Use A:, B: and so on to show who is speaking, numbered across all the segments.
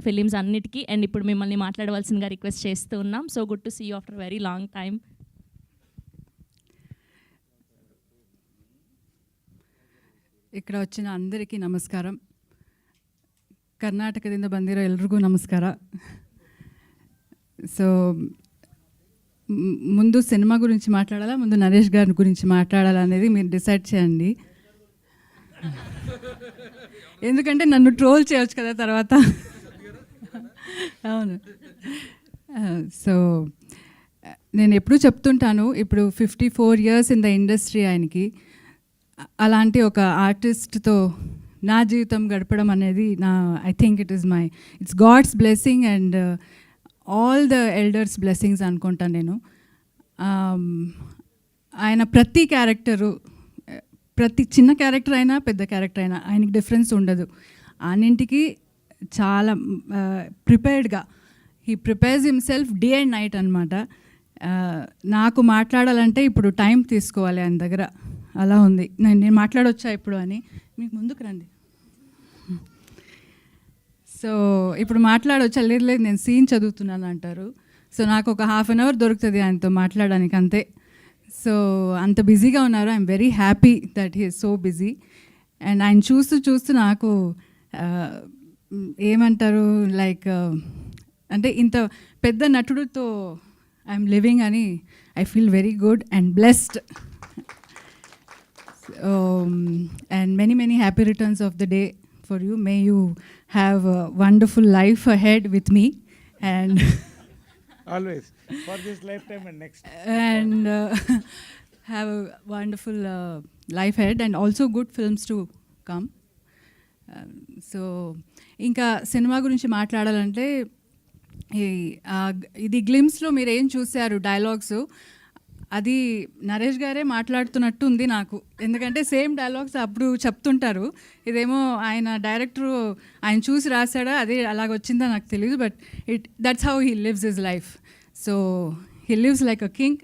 A: Films అన్నిటికీ. And ఇప్పుడు మిమ్మల్ని మాట్లాడవలసిందిగా రిక్వెస్ట్ చేస్తూ ఉన్నాం. So good to see you after very long time
B: ఇక్కడ వచ్చిన అందరికీ నమస్కారం. ಕರ್ನಾಟಕದಿಂದ ಬಂದಿರೋ ಎಲ್ರಿಗೂ నమస్కార. సో ముందు సినిమా గురించి మాట్లాడాలా? ముందు నరేష్ గారి గురించి మాట్లాడాలా అనేది మీరు డిసైడ్ చేయండి. ఎందుకంటే నన్ను ట్రోల్ చేయొచ్చు కదా తర్వాత. అవును. సో నేను ఎప్పుడూ చెప్తుంటాను ఇప్పుడు fifty four years in the industry ఆయనకి అలాంటి ఒక ఆర్టిస్ట్తో నా జీవితం గడపడం అనేది నా I think it is my it's God's blessing and all the elders blessings అనుకుంటాను నేను. Um, ఆయన ప్రతి క్యారెక్టరు ప్రతి చిన్న క్యారెక్టర్ అయినా పెద్ద క్యారెక్టర్ అయినా ఆయనకి డిఫరెన్స్ ఉండదు. అన్నింటికి చాలా ప్రిపేర్డ్గా he prepares himself day and night అనమాట నాకు మాట్లాడాలంటే ఇప్పుడు టైం తీసుకోవాలి ఆయన దగ్గర. అలా ఉంది. నేను నేను మాట్లాడొచ్చా ఇప్పుడు అని. మీకు ముందుకు రండి. సో ఇప్పుడు మాట్లాడొచ్చా? లేదు లేదు నేను సీన్ చదువుతున్నాను అంటారు. సో నాకు ఒక హాఫ్ అన్ అవర్ దొరుకుతుంది ఆయనతో మాట్లాడడానికి అంతే. సో అంత బిజీగా ఉన్నారు. I'm very happy that he so busy and ఆయన చూస్తూ చూస్తూ నాకు ఏమంటారు లైక్ అంటే ఇంత పెద్ద నటుడితో ఐఎమ్ లివింగ్ అని I feel very good and blessed um, and many many happy returns of the day for you may you have a wonderful life ahead with me and
C: Always. For this lifetime and next.
B: and uh, have a wonderful uh, life ahead and also so ఇంకా cinema గురించి మాట్లాడాలంటే ఈ ఇది గ్లిమ్స్లో మీరు ఏం చూశారు dialogues? అది నరేష్ గారే మాట్లాడుతున్నట్టు ఉంది నాకు. ఎందుకంటే సేమ్ డైలాగ్స్ అప్పుడు చెప్తుంటారు. ఇదేమో ఆయన డైరెక్టర్ ఆయన చూసి రాశాడా? అదే అలాగొచ్చిందా నాకు తెలియదు but it that's how he lives his life. So he lives like a king.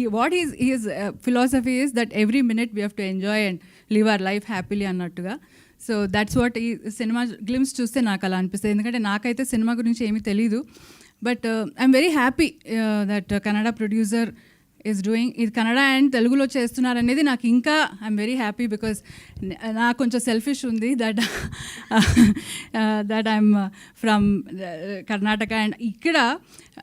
B: ఈ what is is philosophy is that every minute we have to enjoy and live our life happily అన్నట్టుగా. So that's what ఈ cinema glimpse చూస్తే నాకు అలా అనిపిస్తుంది. ఎందుకంటే నాకైతే cinema గురించి ఏమీ తెలియదు but I'm very happy that Kannada producer is doing ఇది కన్నడ అండ్ తెలుగులో చేస్తున్నారు అనేది నాకు ఇంకా ఐఎమ్ వెరీ హ్యాపీ బికాస్ నాకు కొంచెం సెల్ఫిష్ ఉంది that that I'm from Karnataka and ఇక్కడ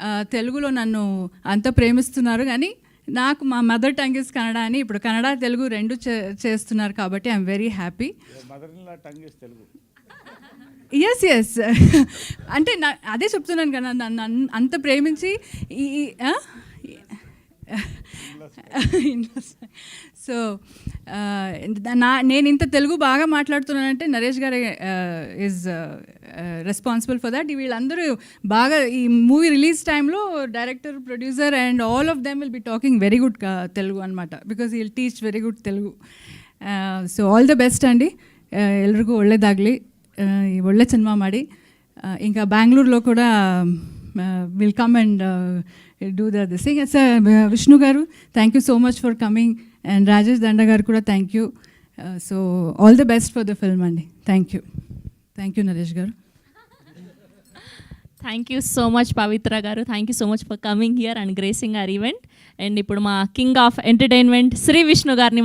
B: uh, తెలుగులో నన్ను అంత ప్రేమిస్తున్నారు కానీ నాకు మా మదర్ టంగ్ ఇస్ కన్నడ అని ఇప్పుడు కన్నడ తెలుగు రెండు చే- చేస్తున్నారు కాబట్టి I'm very happy. Yes yes అంటే నా అదే చెప్తున్నాను కదా నన్ను అంత ప్రేమించి ఈ? సో uh, నా నేను ఇంత తెలుగు బాగా మాట్లాడుతున్నానంటే నరేష్ గారు ఈజ్ రెస్పాన్సిబుల్ ఫర్ దట్ వీళ్ళందరూ బాగా ఈ మూవీ రిలీజ్ టైంలో director producer and all of them will be talking very good Telugu అనమాట because will teach very good Telugu. So all the best అండి. Uh, ఎల్లరికూ ಒಳ್ಳೇದಾಗಲಿ uh, ఒళ్ళే సినిమా మాడి. ఇంకా బెంగళూరులో కూడా will come and do the దిసింగ్ sir Vishnu garu thank you so much for coming and Rajesh Danda garu కూడా thank you so all the best for the film అండి thank you thank you Naresh garu
A: thank you so much Pavitra garu thank you so much for coming here and gracing our event and ఇప్పుడు మా king of entertainment Shri Vishnu గారిని